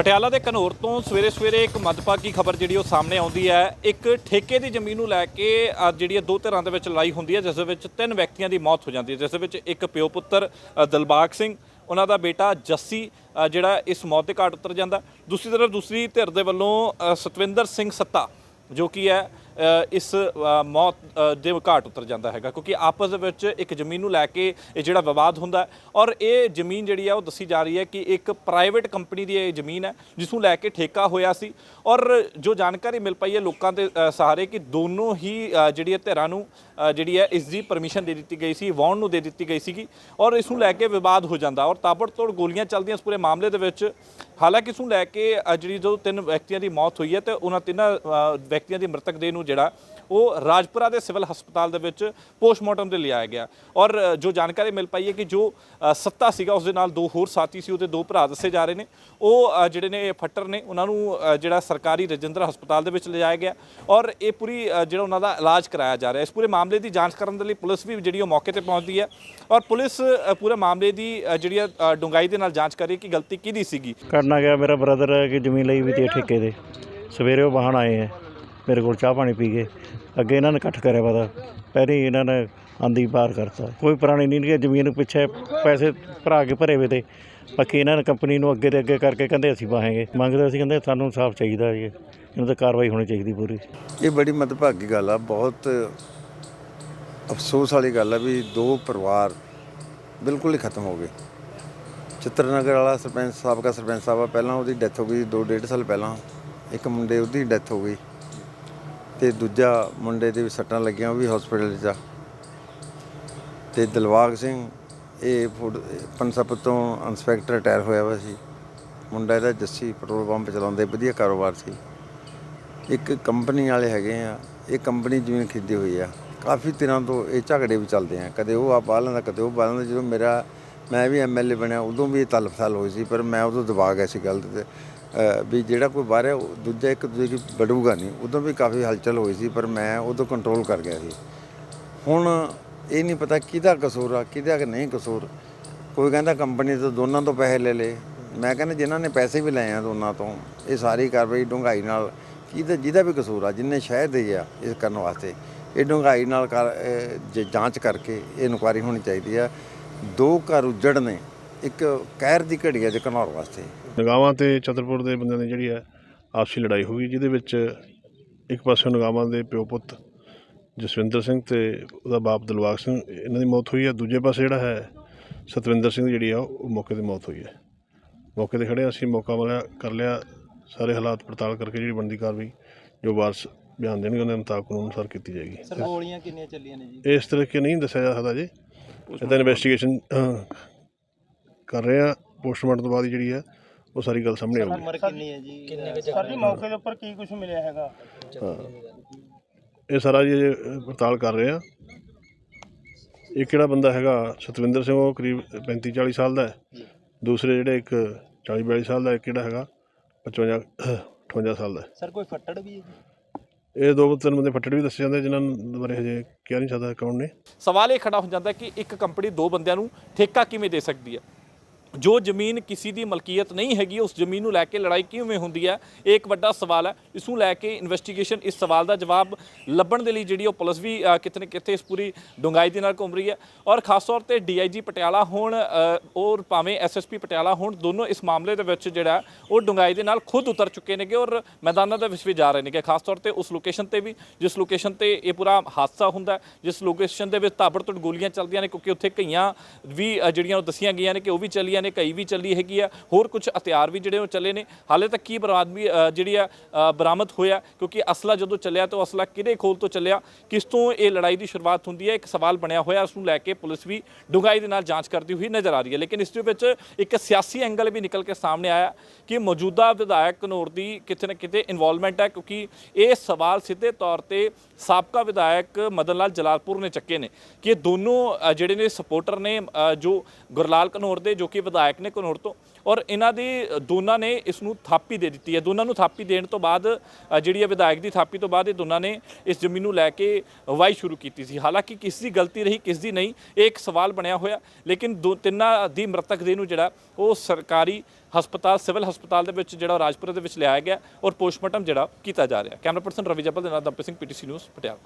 ਪਟਿਆਲਾ ਦੇ ਘਨੌਰ ਤੋਂ ਸਵੇਰੇ ਸਵੇਰੇ ਇੱਕ ਮੱਦਭਾਗੀ ਖਬਰ ਜਿਹੜੀ ਉਹ ਸਾਹਮਣੇ ਆਉਂਦੀ ਹੈ। ਇੱਕ ਠੇਕੇ ਦੀ ਜ਼ਮੀਨ ਨੂੰ ਲੈ ਕੇ ਅ, ਜਿਹੜੀ ਇਹ ਦੋ ਧਿਰਾਂ ਦੇ ਵਿੱਚ ਲੜਾਈ ਹੁੰਦੀ ਹੈ ਜਿਸ ਦੇ ਵਿੱਚ ਤਿੰਨ ਵਿਅਕਤੀਆਂ ਦੀ ਮੌਤ ਹੋ ਜਾਂਦੀ ਹੈ। ਜਿਸ ਦੇ ਵਿੱਚ ਇੱਕ ਪਿਓ ਪੁੱਤਰ ਅ, ਦਿਲਬਾਗ ਸਿੰਘ ਉਹਨਾਂ ਦਾ ਬੇਟਾ ਜੱਸੀ ਅ, ਜਿਹੜਾ ਇਸ ਮੌਤ ਦੇ ਘਾਟ ਉਤਰ ਜਾਂਦਾ। ਦੂਸਰੀ ਤਰਫ ਦੂਸਰੀ ਧਿਰ ਦੇ ਵੱਲੋਂ ਅ, ਸਤਵਿੰਦਰ ਸਿੰਘ ਸੱਤਾ ਜੋ ਕਿ ਹੈ ਇਸ ਮੌਤ ਦੇ ਘਾਟ ਉਤਰ ਜਾਂਦਾ ਹੈਗਾ, ਕਿਉਂਕਿ ਆਪਸ ਦੇ ਵਿੱਚ ਇੱਕ ਜ਼ਮੀਨ ਨੂੰ ਲੈ ਕੇ ਇਹ ਜਿਹੜਾ ਵਿਵਾਦ ਹੁੰਦਾ ਔਰ ਇਹ ਜ਼ਮੀਨ ਜਿਹੜੀ ਆ ਉਹ ਦੱਸੀ ਜਾ ਰਹੀ ਹੈ ਕਿ ਇੱਕ ਪ੍ਰਾਈਵੇਟ ਕੰਪਨੀ ਦੀ ਇਹ ਜ਼ਮੀਨ ਹੈ, ਜਿਸ ਨੂੰ ਲੈ ਕੇ ਠੇਕਾ ਹੋਇਆ ਸੀ ਔਰ ਜੋ ਜਾਣਕਾਰੀ ਮਿਲ ਪਈ ਹੈ ਲੋਕਾਂ ਦੇ ਸਹਾਰੇ ਕਿ ਦੋਨੋਂ ਹੀ ਜਿਹੜੀ ਹੈ ਧਿਰਾਂ ਨੂੰ ਜਿਹੜੀ ਹੈ ਇਸ ਦੀ ਪਰਮਿਸ਼ਨ ਦੇ ਦਿੱਤੀ ਗਈ ਸੀ, ਵਾਉਣ ਨੂੰ ਦੇ ਦਿੱਤੀ ਗਈ ਸੀਗੀ ਔਰ ਇਸ ਨੂੰ ਲੈ ਕੇ ਵਿਵਾਦ ਹੋ ਜਾਂਦਾ ਔਰ ਤਾਬੜਤੋੜ ਗੋਲੀਆਂ ਚੱਲਦੀਆਂ ਇਸ ਪੂਰੇ ਮਾਮਲੇ ਦੇ ਵਿੱਚ ਹਾਲਾਂਕਿ ਇਸ ਨੂੰ ਲੈ ਕੇ ਜਿਹੜੀ ਜੋ ਤਿੰਨ ਵਿਅਕਤੀਆਂ ਦੀ ਮੌਤ ਹੋਈ ਹੈ ਤੇ ਉਹਨਾਂ ਤਿੰਨਾਂ ਵਿਅਕਤੀਆਂ ਦੀ ਮ੍ਰਿਤਕ ਦੇਹ ਨੂੰ ਜਿਹੜਾ ਉਹ ਰਾਜਪੁਰਾ ਦੇ ਸਿਵਲ ਹਸਪਤਾਲ ਦੇ ਵਿੱਚ ਪੋਸਟਮਾਰਟਮ ਦੇ ਲਿਆਇਆ ਗਿਆ। ਔਰ ਜੋ ਜਾਣਕਾਰੀ ਮਿਲ ਪਾਈ ਹੈ ਕਿ ਜੋ ਸੱਤਾ ਸੀਗਾ ਉਸ ਦੇ ਨਾਲ ਦੋ ਹੋਰ ਸਾਥੀ ਸੀ ਉਹਦੇ ਦੋ ਭਰਾ ਦੱਸੇ ਜਾ ਰਹੇ ਨੇ। ਉਹ ਜਿਹੜੇ ਨੇ ਫੱਟਰ ਨੇ ਉਹਨਾਂ ਨੂੰ ਜਿਹੜਾ ਸਰਕਾਰੀ ਰਜਿੰਦਰ ਹਸਪਤਾਲ ਦੇ ਵਿੱਚ ਲਿਜਾਇਆ ਗਿਆ ਔਰ ਇਹ ਪੂਰੀ ਜਿਹੜਾ ਉਹਨਾਂ ਦਾ ਇਲਾਜ ਕਰਾਇਆ ਜਾ ਰਿਹਾ। ਇਸ ਪੂਰੇ ਮਾਮਲੇ ਦੀ ਜਾਂਚ ਕਰਨ ਦੇ ਲਈ ਪੁਲਿਸ ਵੀ ਜਿਹੜੀ ਉਹ ਮੌਕੇ ਤੇ ਪਹੁੰਚਦੀ ਹੈ ਔਰ ਪੁਲਿਸ ਪੂਰੇ ਮਾਮਲੇ ਦੀ ਜਿਹੜੀ ਹੈ, ਡੂੰਘਾਈ ਦੇ ਨਾਲ ਜਾਂਚ ਕਰ ਰਹੀ ਹੈ ਕਿ ਗਲਤੀ ਕਿਹਦੀ ਸੀਗੀ। ਕਰਨਾ ਗਿਆ ਮੇਰਾ ਬ੍ਰਦਰ ਹੈ ਕਿ ਜ਼ਮੀਨ ਲਈ ਵੀ ਤੇ ਠੇਕੇ ਦੇ ਸਵੇਰੇ ਉਹ ਵਾਹਣ ਆਏ ਹੈ ਮੇਰੇ ਕੋਲ ਚਾਹ ਪਾਣੀ ਪੀ ਗਏ ਅੱਗੇ ਇਹਨਾਂ ਨੇ ਇਕੱਠ ਕਰਿਆ ਪਤਾ ਪਹਿਲੇ ਇਹਨਾਂ ਨੇ ਆਂਦੀ ਪਾਰ ਕਰਤਾ। ਕੋਈ ਪੁਰਾਣੀ ਨਹੀਂ ਕਿ ਜ਼ਮੀਨ ਪਿੱਛੇ ਪੈਸੇ ਭਰਾ ਕੇ ਭਰੇ ਵੇ ਤੇ। ਬਾਕੀ ਇਹਨਾਂ ਨੇ ਕੰਪਨੀ ਨੂੰ ਅੱਗੇ ਦੇ ਅੱਗੇ ਕਰਕੇ ਕਹਿੰਦੇ ਅਸੀਂ ਵਾਹਾਂਗੇ। ਮੰਗਦੇ ਅਸੀਂ ਕਹਿੰਦੇ ਸਾਨੂੰ ਇਨਸਾਫ ਚਾਹੀਦਾ ਜੀ। ਇਹਨਾਂ ਤੇ ਕਾਰਵਾਈ ਹੋਣੀ ਚਾਹੀਦੀ ਪੂਰੀ। ਇਹ ਬੜੀ ਮਦਭਾਗੀ ਗੱਲ ਆ, ਬਹੁਤ ਅਫਸੋਸ ਵਾਲੀ ਗੱਲ ਆ ਵੀ ਦੋ ਪਰਿਵਾਰ ਬਿਲਕੁਲ ਹੀ ਖਤਮ ਹੋ ਗਏ। ਚਿੱਤਰਨਗਰ ਵਾਲਾ ਸਰਪੰਚ ਸਾਬਕਾ ਸਰਪੰਚ ਸਾਹਿਬ ਆ, ਪਹਿਲਾਂ ਉਹਦੀ ਡੈਥ ਹੋ ਗਈ ਦੋ ਡੇਢ ਸਾਲ ਪਹਿਲਾਂ। ਇੱਕ ਮੁੰਡੇ ਉਹਦੀ ਡੈਥ ਹੋ ਗਈ। ਤੇ ਦੂਜਾ ਮੁੰਡੇ ਦੇ ਵੀ ਸੱਟਾਂ ਲੱਗੀਆਂ, ਉਹ ਵੀ ਹਸਪੀਟਲ 'ਚ ਆ। ਤੇ ਦਿਲਵਾਗ ਸਿੰਘ, ਇਹ ਫੂਡ- ਪਨਸਪ ਤੋਂ ਇੰਸਪੈਕਟਰ ਰਿਟਾਇਰ ਹੋਇਆ ਵਾ ਸੀ। ਮੁੰਡਾ ਇਹਦਾ ਜੱਸੀ ਪੈਟਰੋਲ ਪੰਪ ਚਲਾਉਂਦੇ, ਵਧੀਆ ਕਾਰੋਬਾਰ ਸੀ। ਇੱਕ ਕੰਪਨੀ ਵਾਲੇ ਹੈਗੇ ਆ, ਇਹ ਕੰਪਨੀ ਜ਼ਮੀਨ ਖਰੀਦੀ ਹੋਈ ਆ। ਕਾਫੀ ਦਿਨਾਂ ਤੋਂ ਇਹ ਝਗੜੇ ਵੀ ਚੱਲਦੇ ਆ। ਕਦੇ ਉਹ ਆ ਬਾਹ ਲੈਂਦਾ ਕਦੇ ਉਹ ਬਾਹ ਲੈਂਦਾ ਜਦੋਂ ਮੇਰਾ ਮੈਂ ਵੀ ਐਮਐਲਏ ਬਣਿਆ, ਉਦੋਂ ਵੀ ਇਹ ਤਲਫਸਾਲ ਹੋਈ ਸੀ, ਪਰ ਮੈਂ ਉਦੋਂ ਦਬਾ ਗਿਆ ਸੀ ਗੱਲ ਤੇ। ਵੀ ਜਿਹੜਾ ਕੋਈ ਬਾਹਰ ਹੈ ਦੂਜਾ ਇੱਕ ਦੂਜੇ ਦੀ ਬੜੂਗਾ ਨਹੀਂ, ਉਦੋਂ ਵੀ ਕਾਫੀ ਹਲਚਲ ਹੋਈ ਸੀ, ਪਰ ਮੈਂ ਉਦੋਂ ਕੰਟਰੋਲ ਕਰ ਗਿਆ ਸੀ। ਹੁਣ ਇਹ ਨਹੀਂ ਪਤਾ ਕਿਹਦਾ ਕਸੂਰ ਆ, ਕਿਹਦਾ ਨਹੀਂ ਕਸੂਰ। ਕੋਈ ਕਹਿੰਦਾ ਕੰਪਨੀ ਤੋਂ ਦੋਨਾਂ ਤੋਂ ਪੈਸੇ ਲੈ ਲਏ ਮੈਂ ਕਹਿੰਦਾ ਜਿਨ੍ਹਾਂ ਨੇ ਪੈਸੇ ਵੀ ਲਏ ਆ ਦੋਨਾਂ ਤੋਂ, ਇਹ ਸਾਰੀ ਕਾਰਵਾਈ ਡੂੰਘਾਈ ਨਾਲ, ਕਿਹਦਾ, ਜਿਹਦਾ ਵੀ ਕਸੂਰ ਆ, ਜਿੰਨੇ ਸ਼ਹਿਦ ਦੇ ਆ ਇਸ ਕਰਨ ਵਾਸਤੇ। ਇਹ ਡੂੰਘਾਈ ਨਾਲ ਕਰ- ਜਾਂਚ ਕਰਕੇ ਇਹ ਇਨਕੁਆਰੀ ਹੋਣੀ ਚਾਹੀਦੀ ਆ। ਦੋ ਘਰ ਉਜੜ ਨੇ ਇੱਕ ਕਹਿਰ ਦੀ ਘੜੀ ਆ ਜੇ ਘਨੌਰ ਵਾਸਤੇ। ਨਗਾਵਾਂ ਤੇ ਚਤਰਪੁਰ ਦੇ ਬੰਦਿਆਂ ਦੀ ਜਿਹੜੀ ਹੈ ਆਪਸੀ ਲੜਾਈ ਹੋਈ ਜਿਹਦੇ ਵਿੱਚ ਇੱਕ ਪਾਸੇ ਨਗਾਵਾਂ ਦੇ ਪਿਓ ਪੁੱਤ ਜਸਵਿੰਦਰ ਸਿੰਘ ਤੇ ਉਹਦਾ ਬਾਪ ਦਿਲਵਾਗ ਸਿੰਘ ਇਹਨਾਂ ਦੀ ਮੌਤ ਹੋਈ ਹੈ। ਦੂਜੇ ਪਾਸੇ ਜਿਹੜਾ ਹੈ ਸਤਵਿੰਦਰ ਸਿੰਘ ਦੀ ਜਿਹੜੀ ਆ ਉਹ ਮੌਕੇ ਤੇ ਮੌਤ ਹੋਈ ਹੈ। ਮੌਕੇ ਤੇ ਖੜੇ ਅਸੀਂ ਮੌਕਾ ਮਿਲਿਆ ਕਰ ਲਿਆ ਸਾਰੇ ਹਾਲਾਤ ਪੜਤਾਲ ਕਰਕੇ ਜਿਹੜੀ ਬਣਦੀ ਕਾਰਵਾਈ ਜੋ ਵਾਰਸ ਬਿਆਨ ਦੇਣਗੇ ਉਹਨਾਂ ਦੇ ਮੁਤਾਬਕ ਕਾਨੂੰਨ ਅਨੁਸਾਰ ਕੀਤੀ ਜਾਏਗੀ। ਸਰ ਗੋਲੀਆਂ ਕਿੰਨੀਆਂ ਚੱਲੀਆਂ ਨੇ ਜੀ? ਇਸ ਤਰੀਕੇ ਨਹੀਂ ਦੱਸਿਆ ਜਾ ਸਕਦਾ ਜੀ। ਇਹ ਤਾਂ ਇਨਵੈਸਟੀਗੇਸ਼ਨ ਕਰ ਰਹੇ ਆ ਪੋਸਟਮਾਰਟਮ ਤੋਂ ਬਾਅਦ ਹੀ ਜਿਹੜੀ ਹੈ ਉਹ ਸਾਰੀ ਗੱਲ ਸਾਹਮਣੇ ਆਊਗੀ। ਉਮਰ ਕਿੰਨੀ ਹੈ ਜੀ? ਕਿੰਨੇ ਕੁ ਸਰ ਜੀ ਮੌਕੇ ਦੇ ਉੱਪਰ ਕੀ ਕੁਝ ਮਿਲਿਆ ਹੈਗਾ? ਇਹ ਸਾਰਾ ਜੀ ਪੜਤਾਲ ਕਰ ਰਹੇ ਆ। ਇੱਕ ਕਿਹੜਾ ਬੰਦਾ ਹੈਗਾ ਸਤਵਿੰਦਰ ਸਿੰਘ ਉਹ ਕਰੀਬ 35 40 ਸਾਲ ਦਾ ਹੈ। ਦੂਸਰੇ ਜਿਹੜੇ ਇੱਕ 40 42 ਸਾਲ ਦਾ ਇੱਕ ਕਿਹੜਾ ਹੈਗਾ 55 58 ਸਾਲ ਦਾ। ਸਰ ਕੋਈ ਫੱਟੜ ਵੀ ਹੈ ਜੀ? ਇਹ ਦੋ ਤਿੰਨ ਬੰਦੇ ਫੱਟੜ ਵੀ ਦੱਸੇ ਜਾਂਦੇ, ਜਿਨ੍ਹਾਂ ਬਾਰੇ ਹਜੇ ਕਿਹਾ ਨਹੀਂ ਸਕਦਾ ਕੌਣ ਨੇ। ਸਵਾਲ ਇਹ ਖੜਾ ਹੋ ਜਾਂਦਾ ਕਿ ਇੱਕ ਕੰਪਨੀ ਦੋ ਬੰਦਿਆਂ ਨੂੰ ਠੇਕਾ ਕਿਵੇਂ ਦੇ ਸਕਦੀ ਹੈ? ਜੋ ਜ਼ਮੀਨ ਕਿਸੇ ਦੀ ਮਲਕੀਅਤ ਨਹੀਂ ਹੈਗੀ ਉਸ ਜ਼ਮੀਨ ਨੂੰ ਲੈ ਕੇ ਲੜਾਈ ਕਿਵੇਂ ਹੁੰਦੀ ਹੈ? ਇਹ ਇੱਕ ਵੱਡਾ ਸਵਾਲ ਹੈ। ਇਸ ਨੂੰ ਲੈ ਕੇ ਇਨਵੈਸਟੀਗੇਸ਼ਨ ਇਸ ਸਵਾਲ ਦਾ ਜਵਾਬ ਲੱਭਣ ਦੇ ਲਈ ਜਿਹੜੀ ਉਹ ਪੁਲਿਸ ਵੀ ਅ, ਕਿਤੇ ਨਾ ਕਿਤੇ ਇਸ ਪੂਰੀ ਡੂੰਘਾਈ ਦੇ ਨਾਲ ਘੁੰਮ ਰਹੀ ਹੈ। ਔਰ ਖਾਸ ਤੌਰ ਤੇ ਡੀਆਈਜੀ ਪਟਿਆਲਾ ਹੋਣ ਔਰ ਭਾਵੇਂ ਐਸਐਸਪੀ ਪਟਿਆਲਾ ਹੋਣ ਦੋਨੋਂ ਇਸ ਮਾਮਲੇ ਦੇ ਵਿੱਚ ਜਿਹੜਾ ਉਹ ਡੂੰਘਾਈ ਦੇ ਨਾਲ ਖੁਦ ਉਤਰ ਚੁੱਕੇ ਨੇਗੇ ਔਰ ਮੈਦਾਨਾਂ ਦੇ ਵਿੱਚ ਵੀ ਜਾ ਰਹੇ ਨੇਗੇ। ਖਾਸ ਤੌਰ ਤੇ ਉਸ ਲੋਕੇਸ਼ਨ ਤੇ ਵੀ ਜਿਸ ਲੋਕੇਸ਼ਨ ਤੇ ਇਹ ਪੂਰਾ ਹਾਦਸਾ ਹੁੰਦਾ ਜਿਸ ਲੋਕੇਸ਼ਨ ਦੇ ਵਿੱਚ ਤਾਬੜਤੋੜ ਗੋਲੀਆਂ ਚੱਲਦੀਆਂ ਨੇ ਕਿਉਂਕਿ ਉੱਥੇ ਕਈਆਂ ਵੀ ਜਿਹੜੀਆਂ ਉਹ ਦੱਸੀਆਂ ਗਈਆਂ ਨੇ ਕਿ ਉਹ ਵੀ ਚੱਲੀਆਂ ਨੇ, ਕਈ ਵੀ ਚੱਲੀ ਹੈਗੀ ਆ, ਹੋਰ ਕੁਝ ਹਥਿਆਰ ਵੀ ਜਿਹੜੇ ਉਹ ਚੱਲੇ ਨੇ। ਹਾਲੇ ਤੱਕ ਕੀ ਬਰਾਮਦ ਵੀ ਜਿਹੜੀ ਆ ਬਰਾਮਦ ਹੋਇਆ, ਕਿਉਂਕਿ ਅਸਲਾ ਜਦੋਂ ਚੱਲਿਆ ਤਾਂ ਉਹ ਅਸਲਾ ਕਿਹਦੇ ਖੋਲ ਤੋਂ ਚੱਲਿਆ, ਕਿਸ ਤੋਂ ਇਹ ਲੜਾਈ ਦੀ ਸ਼ੁਰੂਆਤ ਹੁੰਦੀ ਹੈ, ਇੱਕ ਸਵਾਲ ਬਣਿਆ ਹੋਇਆ, ਉਸ ਨੂੰ ਲੈ ਕੇ ਪੁਲਿਸ ਵੀ ਡੂੰਘਾਈ ਦੇ ਨਾਲ ਜਾਂਚ ਕਰਦੀ ਹੋਈ ਨਜ਼ਰ ਆ ਰਹੀ ਹੈ। ਲੇਕਿਨ ਇਸ ਦੇ ਵਿੱਚ ਇੱਕ ਸਿਆਸੀ ਐਂਗਲ ਵੀ ਨਿਕਲ ਕੇ ਸਾਹਮਣੇ ਆਇਆ ਕਿ ਮੌਜੂਦਾ ਵਿਧਾਇਕ ਘਨੌਰ ਦੀ ਕਿਤੇ ਨਾ ਕਿਤੇ ਇਨਵੋਲਵਮੈਂਟ ਹੈ, ਕਿਉਂਕਿ ਇਹ ਸਵਾਲ ਸਿੱਧੇ ਤੌਰ ਤੇ ਸਾਬਕਾ ਵਿਧਾਇਕ ਮਦਨ ਲਾਲ ਜਲਾਲਪੁਰ ਨੇ ਚੱਕੇ ਨੇ ਕਿ ਇਹ ਦੋਨੋਂ ਜਿਹੜੇ ਨੇ ਸਪੋਰਟਰ ਨੇ ਜੋ ਗੁਰਲਾਲ ਕਨੌਰ ਦੇ, ਜੋ ਕਿ ਵਿਧਾਇਕ ਨੇ ਘਨੌਰ ਤੋਂ, ਔਰ ਇਹਨਾਂ ਦੀ ਦੋਨਾਂ ਨੇ ਇਸ ਨੂੰ ਥਾਪੀ ਦੇ ਦਿੱਤੀ ਹੈ। ਦੋਨਾਂ ਨੂੰ ਥਾਪੀ ਦੇਣ ਤੋਂ ਬਾਅਦ ਜਿਹੜੀ ਹੈ ਵਿਧਾਇਕ ਦੀ ਥਾਪੀ ਤੋਂ ਬਾਅਦ ਇਹ ਦੋਨਾਂ ਨੇ ਇਸ ਜ਼ਮੀਨ ਨੂੰ ਲੈ ਕੇ ਵਾਈ ਸ਼ੁਰੂ ਕੀਤੀ ਸੀ। ਹਾਲਾਂਕਿ ਕਿਸ ਦੀ ਗਲਤੀ ਰਹੀ, ਕਿਸ ਦੀ ਨਹੀਂ, ਇਹ ਇੱਕ ਸਵਾਲ ਬਣਿਆ ਹੋਇਆ, ਲੇਕਿਨ ਦੋ, ਤਿੰਨਾਂ ਦੀ ਮ੍ਰਿਤਕ ਦੇ ਨੂੰ ਜਿਹੜਾ ਉਹ ਸਰਕਾਰੀ ਹਸਪਤਾਲ, ਸਿਵਲ ਹਸਪਤਾਲ ਦੇ ਵਿੱਚ ਜਿਹੜਾ ਉਹ ਰਾਜਪੁਰਾ ਦੇ ਵਿੱਚ ਲਿਆਇਆ ਗਿਆ, ਔਰ ਪੋਸਟਮਾਰਟਮ ਜਿਹੜਾ ਕੀਤਾ ਜਾ ਰਿਹਾ। ਕੈਮਰਾ ਪਰਸਨ ਰਵੀ ਜੱਬਲ ਦੇ ਨਾਲ ਦੰਪੇ ਸਿੰਘ, ਪੀਟੀਸੀ ਨਿਊਜ਼। ਪਟਿਆਲਾ